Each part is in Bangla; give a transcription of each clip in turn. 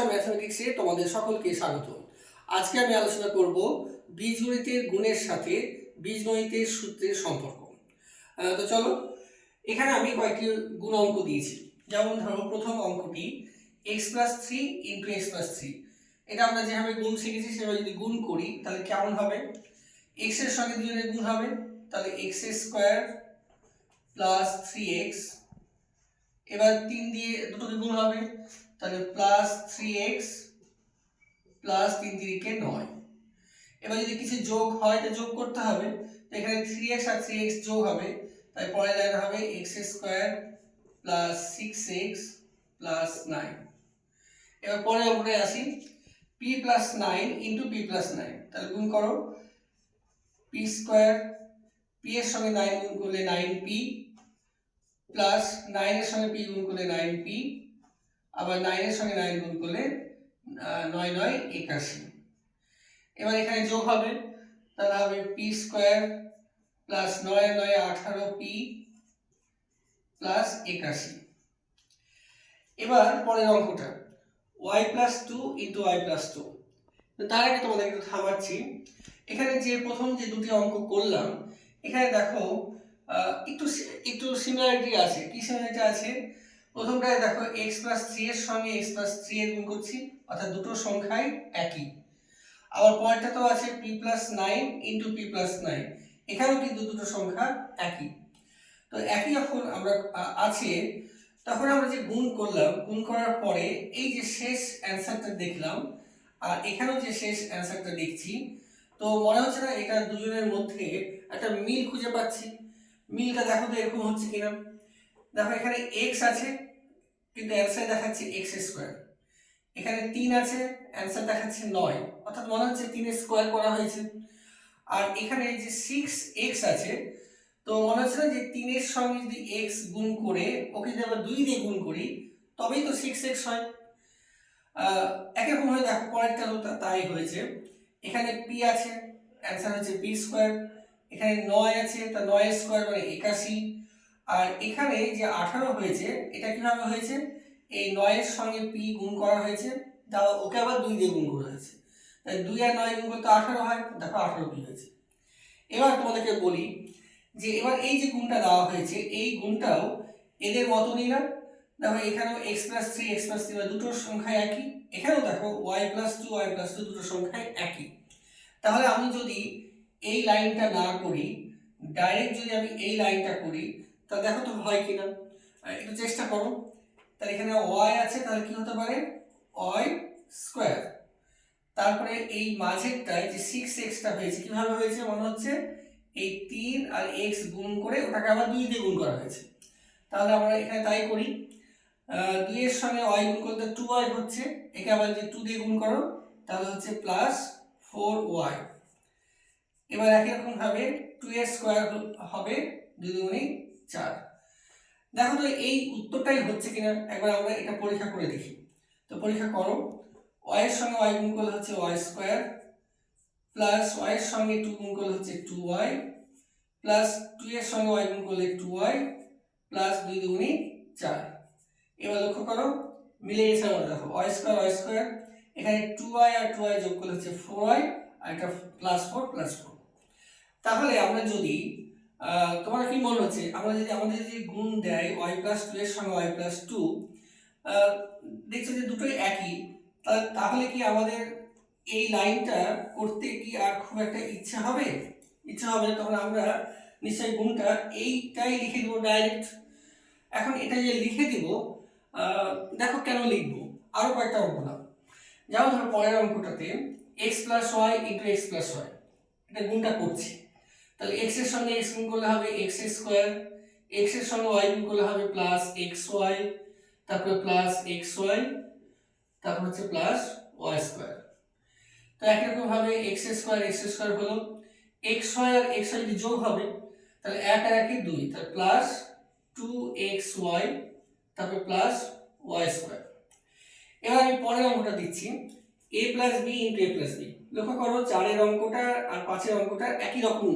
অফ ম্যাথমেটিক্সে তোমাদের সকলকে স্বাগত। আজকে আমি আলোচনা করব বীজগণিতের গুণের সাথে বীজগণিতের সূত্রের সম্পর্ক। তো চলো, এখানে আমি কয়েকটি গুণ অঙ্ক দিয়েছি। যেমন ধরো, প্রথম অঙ্কটি X plus three into X plus three এটা আমরা যেভাবে গুণ শিখেছি, সেভাবে যদি গুণ করি, তাহলে কেমন হবে? এক্সের সঙ্গে দুজনের গুণ হবে, তাহলে X square plus three X এবার তিন দিয়ে দুটোকে গুণ হবে। তাহলে প্লাস থ্রি এক্স প্লাস তিন তিরিকে নয়। এবার যদি কিছু যোগ হয়, তো যোগ করতে হবে। এখানে থ্রি এক্স আর থ্রি এক্স যোগ হবে। তাই পরের লাইন হবে X square plus six X plus nine এবার পরের অঙ্কটায় আসি। P plus nine into P plus nine তাহলে গুণ করো। পি স্কোয়ার পি এর সঙ্গে নাইন গুণ করলে নাইন পি প্লাস নাইনের সঙ্গে পি গুণ করলে নাইন পি আবার নাইনের সঙ্গে নাইন গুণ করলে নয় নয় একাশি। এবার এখানে যোগ হবে, তাহলে হবে পি স্কোয়ার প্লাস নয় নয় আঠারো পি প্লাস একাশি। এবার পরের অঙ্কটা Y plus two into Y plus two তার আগে তোমাদের একটু থামাচ্ছি। এখানে যে প্রথম যে দুটি অঙ্ক করলাম, এখানে দেখো একটু একটু সিমিলারিটি আছে। কি সিমিলারিটি আছে? প্রথমটায় দেখো এক্স প্লাস থ্রি এর সঙ্গে এক্স প্লাস থ্রি এর গুণ করছি, অর্থাৎ দুটো সংখ্যাই একই। আবার পয়েন্টটা তো আছে P plus nine into P plus nine এখানেও কিন্তু দুটো সংখ্যা একই। তো একই যখন আমরা আছে, তখন আমরা যে গুণ করলাম, গুণ করার পরে এই যে শেষ অ্যান্সারটা দেখলাম, আর এখানেও যে শেষ অ্যান্সারটা দেখছি, তো মনে হচ্ছে না এটা দুজনের মধ্যে একটা মিল খুঁজে পাচ্ছি। মিলটা দেখো তো এরকম হচ্ছে কিনা। দেখো, এখানে এক্স আছে, কিন্তু অ্যান্সার দেখাচ্ছে এক্স স্কোয়ার এখানে তিন আছে অ্যান্সার দেখাচ্ছে নয়। অর্থাৎ মনে হচ্ছে তিনের স্কোয়ার করা হয়েছে। আর এখানে যে সিক্স এক্স আছে, তো মনে হচ্ছে না যে তিনের সঙ্গে যদি এক্স গুণ করে, ওকে যদি আমরা দুই দিয়ে গুণ করি, তবেই তো সিক্স এক্স হয়। রকম হয়ে দেখো, পরেরটা তাই হয়েছে। এখানে পি আছে অ্যান্সার হচ্ছে পি স্কোয়ার এখানে নয় আছে, তা নয় স্কোয়ার মানে একাশি। আর এখানে যে আঠারো হয়েছে, এটা কীভাবে হয়েছে? এই নয়ের সঙ্গে পি গুণ করা হয়েছে। তা ওকে আবার দুই দিয়ে গুণ করা হয়েছে। দুই আর নয় গুণ করতে আঠারো হয়, দেখো আঠারো কি হয়েছে। এবার তোমাদেরকে বলি যে এবার এই যে গুণটা দেওয়া হয়েছে, এই গুণটাও এদের মতনই না। দেখো এখানেও X plus three X plus three দুটোর সংখ্যা একই। এখানেও দেখো Y plus two Y plus two দুটোর সংখ্যায় একই। তাহলে আমি যদি এই লাইনটা না করি ডাইরেক্ট যদি আমি এই লাইনটা করি তাহলে দেখো তো হয় কিনা। আহ, একটু চেষ্টা করো। তাহলে এখানে ওয়াই আছে তাহলে কি হতে পারে? ওয়াই স্কোয়ার তারপরে এই মাঝেরটায় যে সিক্স এক্সটা হয়েছে কীভাবে হয়েছে মনে হচ্ছে? এই তিন আর এক্স গুণ করে ওটাকে আবার দুই দিয়ে গুণ করা হয়েছে। তাহলে আমরা এখানে তাই করি। দুইয়ের সঙ্গে ওয়াই গুণ করতে টু ওয়াই হচ্ছে। একে আবার যদি টু দিয়ে গুণ করো তাহলে হচ্ছে প্লাস ফোর ওয়াই এবার একই রকম ভাবে টু এর স্কোয়ার হবে দুই দুগুণে চার। দেখো তো এই উত্তরটাই হচ্ছে কিনা, একবার আমরা এটা পরীক্ষা করে দেখি। তো পরীক্ষা করো। ওয়াই এর সঙ্গে ওয়াই গুণ করলে হচ্ছে ওয়াই স্কোয়ার প্লাস ওয়াই এর সঙ্গে টু গুণ করলে হচ্ছে টু ওয়াই প্লাস টু এর সঙ্গে ওয়াই গুণ করলে টু ওয়াই প্লাস দুই দুগুণে চার। এবার লক্ষ্য করো, মিলে গেছে আমাদের দেখো ওয়াই স্কোয়ার ওয়াই স্কোয়ার এখানে টু ওয়াই আর টু ওয়াই যোগ করলে হচ্ছে ফোর ওয়াই আর এটা প্লাস ফোর প্লাস ফোর তাহলে আমরা যদি তোমার কি মনে হচ্ছে আমরা যদি আমাদের যদি গুণ দেয় ওয়াই প্লাস টু এর সঙ্গে ওয়াই প্লাস টু দেখছ যে দুটোই একই তাহলে কি আমাদের এই লাইনটা করতে কি আর খুব একটা ইচ্ছা হবে? ইচ্ছা হবে তখন আমরা নিশ্চয়ই গুণটা এইটাই লিখে দেবো ডাইরেক্ট এখন এটা যে লিখে দিব দেখো কেন লিখব? আরও কয়েকটা অঙ্ক দাও। যেমন ধরো পরের অঙ্কটাতে X plus Y into X plus Y এটা গুণটা করছি। তাহলে এক্সের সঙ্গে এক্স গুণ করলে হবে এক্স স্কোয়ার এক্সের সঙ্গে ওয়াই গুণ করলে হবে প্লাস এক্স ওয়াই তারপরে প্লাস এক্স ওয়াই তারপর হচ্ছে প্লাস ওয়াই স্কোয়ার তো একই রকম ভাবে এক্স স্কোয়ার এক্স স্কোয়ার হলো ওয়াই আর এক্স যদি যোগ হবে, তাহলে এক আর একে দুই, তাহলে প্লাস টু এক্স ওয়াই তারপরে প্লাস ওয়াই স্কোয়ার এবার আমি পরের অঙ্কটা দিচ্ছি A plus B into A plus B লক্ষ্য করো, চারের অঙ্কটা আর পাঁচের অঙ্কটা একই রকম।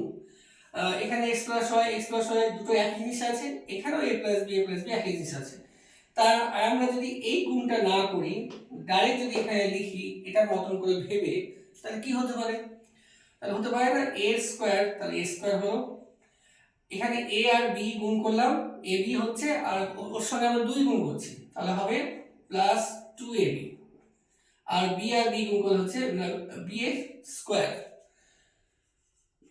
এখানে X plus Y X plus Y দুটো একই জিনিস আছে। এখানেও A plus B A plus B একই জিনিস আছে। তা আমরা যদি এই গুণটা না করি ডাইরেক্ট যদি এখানে লিখি, এটার মতন করে ভেবে, তাহলে কি হতে পারে? তাহলে হতে পারে না এ স্কোয়ার তাহলে এ স্কোয়ার হলো। এখানে এ আর বি গুণ করলাম এ বি হচ্ছে, আর ওর সঙ্গে আমরা দুই গুণ করছি। তাহলে হবে প্লাস টু এ বি আর বি আর বি গুণ করলে হচ্ছে বি এর স্কোয়ার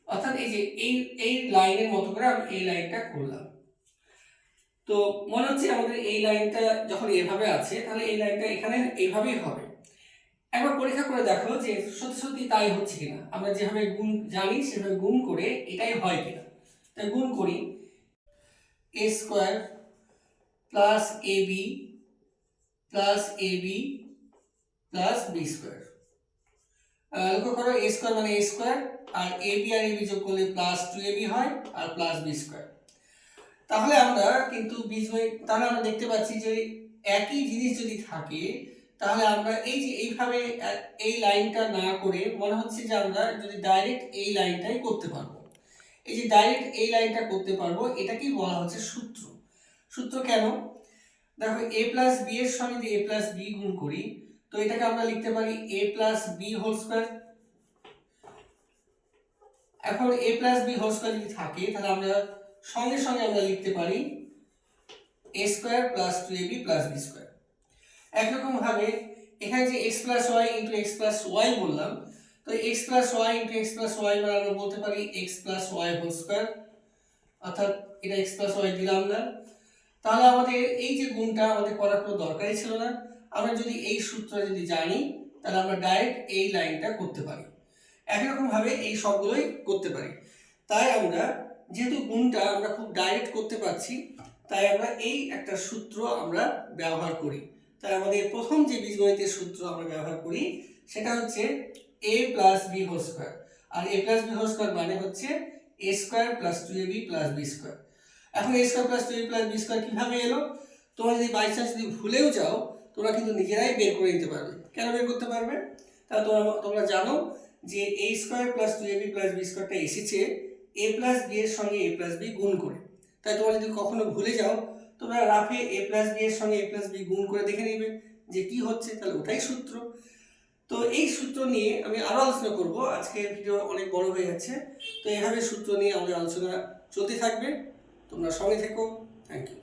অর্থাৎ এই যে এই এই লাইনের মতো করে আমি এই লাইনটা করলাম। তো মনে হচ্ছে আমাদের এই লাইনটা যখন এভাবে আছে, তাহলে এই লাইনটা এখানে এইভাবেই হবে। একবার পরীক্ষা করে দেখো যে সত্যি সত্যি তাই হচ্ছে কিনা। আমরা যেভাবে গুণ জানি, সেভাবে গুণ করে এটাই হয় কিনা। তাই গুণ করি। A square plus A B plus A B plus B square. লক্ষ্য করো এ স্কোয়ার মানে এ স্কোয়ার আর এ বি আর এ বি যোগ করলে প্লাস টু এ বি হয়, আর প্লাস বি স্কোয়ার তাহলে আমরা কিন্তু বীজগণিত তাহলে আমরা দেখতে পাচ্ছি যে একই জিনিস যদি থাকে, তাহলে আমরা এই যে এইভাবে এই লাইনটা না করে মনে হচ্ছে যে আমরা যদি ডাইরেক্ট এই লাইনটাই করতে পারব। এই যে ডাইরেক্ট এই লাইনটা করতে পারব, এটাকেই বলা হচ্ছে সূত্র। সূত্র কেন? দেখো এ প্লাস বি এর সঙ্গে যদি এ প্লাস বি গুণ করি তো এটাকে আমরা লিখতে পারি A plus B whole square এখন A plus B whole square যদি থাকে, তাহলে আমরা সঙ্গে সঙ্গে আমরা লিখতে পারি A square plus two A B plus B square একরকম ভাবে এখানে যে X plus Y into X plus Y বললাম, তো X plus Y into X plus Y মানে আমরা বলতে পারি X plus Y whole square অর্থাৎ এটা এক্স প্লাস ওয়াই দিলাম না। তাহলে আমাদের এই যে গুণটা আমাদের করার কোনো দরকারই ছিল না। আমরা যদি এই সূত্র যদি জানি, তাহলে আমরা ডাইরেক্ট এই লাইনটা করতে পারি। একই রকম ভাবে এই সবগুলোই করতে পারি। তাই আমরা, যেহেতু গুণটা আমরা খুব ডাইরেক্ট করতে পারছি, তাই আমরা এই একটা সূত্র আমরা ব্যবহার করি। তাই আমাদের প্রথম যে বীজগণিতের সূত্র আমরা ব্যবহার করি, সেটা হচ্ছে A plus B whole square R A plus B whole square মানে হচ্ছে A square plus two A B plus B square এখন A square plus two A plus B square কীভাবে এলো? তোমরা যদি বাই চান্স যদি ভুলেও যাও তোমরা কিন্তু নিজেরাই বের করে নিতে পারবে। কেন বের করতে পারবে? তা তোমরা তোমরা জানো যে A square plus two A B plus B স্কোয়ারটা এসেছে এ প্লাস বি এর সঙ্গে এ প্লাস বি গুণ করে। তাই তোমরা যদি কখনো ভুলে যাও, তোমরা রাফে এ প্লাস বি এর সঙ্গে এ প্লাস বি গুণ করে দেখে নেবে যে কি হচ্ছে, তাহলে ওটাই সূত্র। তো এই সূত্র নিয়ে আমি আরও আলোচনা করব। আজকে ভিডিও অনেক বড় হয়ে যাচ্ছে। তো এভাবে সূত্র নিয়ে আমাদের আলোচনা চলতে থাকবে। তোমরা সঙ্গে থেকো। Thank you